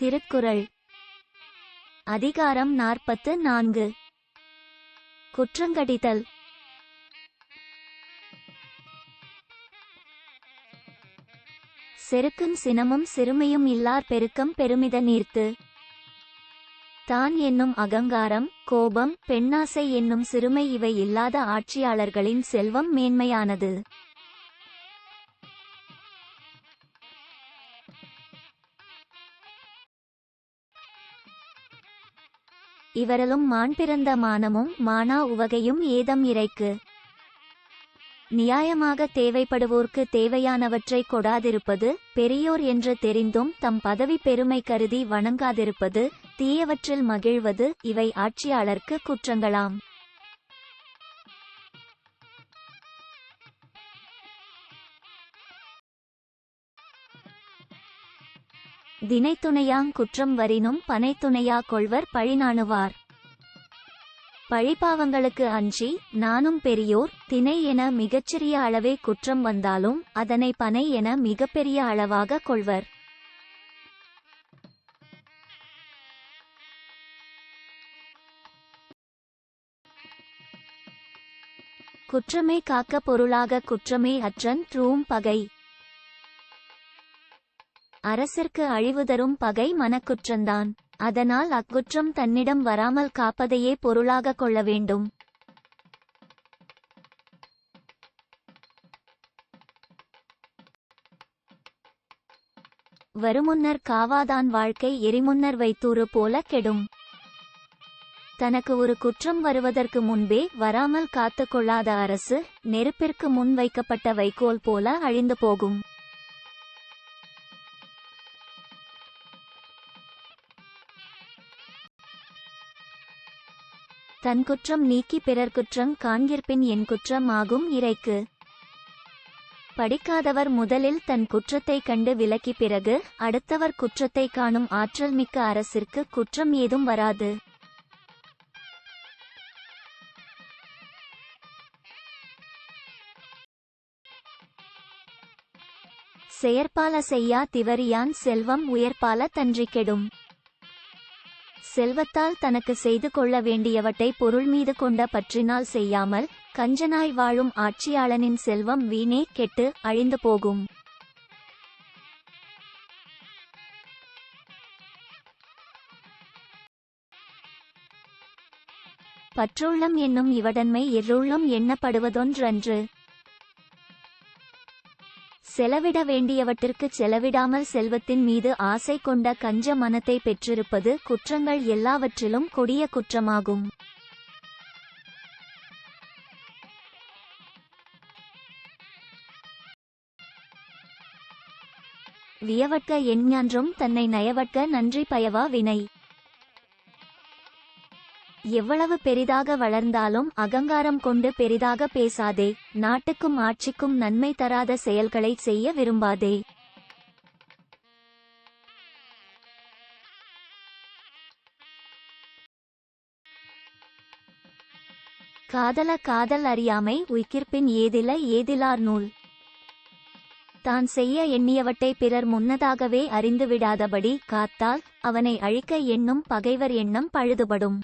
திருக்குறள். அதிகாரம் நாற்பத்து நான்கு. குற்றங்கடிதல் செருக்கும் சினமும் சிறுமையும் இல்லார் பெருக்கம் பெருமித நீர்த்து. தான் என்னும் அகங்காரம் கோபம் பெண்ணாசை என்னும் சிறுமை இவை இல்லாத ஆட்சியாளர்களின் செல்வம் மேன்மையானது. இவரலும் மான் பிறந்த மானமும் மானா உவகையும் ஏதம் இறைக்கு. நியாயமாக தேவைப்படுவோர்க்கு தேவையானவற்றை கொடாதிருப்பது பெரியோர் என்று தெரிந்தும் தம் பதவி பெருமை கருதி வணங்காதிருப்பது தீயவற்றில் மகிழ்வது இவை ஆட்சியாளர்க்கு குற்றங்களாம். தினைத்துணையாங் குற்றம் வரினும் பனைத்துணையா கொள்வர் பழிநாணுவார். பழிபாவங்களுக்கு அஞ்சி நானும் பெரியோர் தினை என மிகச்சிறிய அளவே குற்றம் வந்தாலும் அதனை பனை என மிகப்பெரிய அளவாக கொள்வர். குற்றமே காக்க பொருளாக குற்றமே அற்றன் ட்ரூம் பகை. அரசர்க்கு அழிவு தரும் பகை மனக்குற்றந்தான். அதனால் அக்குற்றம் தன்னிடம் வராமல் காப்பதையே பொருளாக கொள்ள வேண்டும். வருமுன்னர் காவாதான் வாழ்க்கை எரிமுன்னர் வைத்தூறு போல கெடும். தனக்கு ஒரு குற்றம் வருவதற்கு முன்பே வராமல் காத்துக்கொள்ளாத அரசு நெருப்பிற்கு முன் வைக்கப்பட்ட வைக்கோல் போல அழிந்து போகும். தன் குற்றம் நீக்கி பிறர் குற்றம் காண்கிற்பின் என் குற்றம் ஆகும் இறைக்கு. படிக்காதவர் முதலில் தன் குற்றத்தை கண்டு விலக்கி பிறகு அடுத்தவர் குற்றத்தை காணும் ஆற்றல் மிக்க அரசிற்கு குற்றம் ஏதும் வராது. செயற்பால செய்யா திவரியான் செல்வம் உயர்பால தன்றி கெடும். செல்வத்தால் தனக்கு செய்து கொள்ள வேண்டியவற்றை பொருள் மீது கொண்ட பற்றினால் செய்யாமல் கஞ்சனாய் வாழும் ஆட்சியாளனின் செல்வம் வீணே கெட்டு அழிந்து போகும். பற்றுள்ளம் என்னும் இவடன்மை எருள்ளம் எண்ணப்படுவதொன்றன்று. செலவிட வேண்டியவற்றிற்குச் செலவிடாமல் செல்வத்தின் மீது ஆசை கொண்ட கஞ்ச மனத்தை பெற்றிருப்பது குற்றங்கள் எல்லாவற்றிலும் கொடிய குற்றமாகும். வியவட்க எஞ்ஞான்றும் தன்னை நயவட்க நன்றி பயவா வினை. எவ்வளவு பெரிதாக வளர்ந்தாலும் அகங்காரம் கொண்டு பெரிதாக பேசாதே. நாட்டுக்கும் ஆட்சிக்கும் நன்மை தராத செயல்களை செய்ய விரும்பாதே. காதல காதல் அறியாமை உய்கிற்பின் ஏதில ஏதிலார் நூல். தான் செய்ய எண்ணியவற்றை பிறர் முன்னதாகவே அறிந்துவிடாதபடி காத்தால் அவனை அழிக்க எண்ணும் பகைவர் எண்ணம் பழுதுபடும்.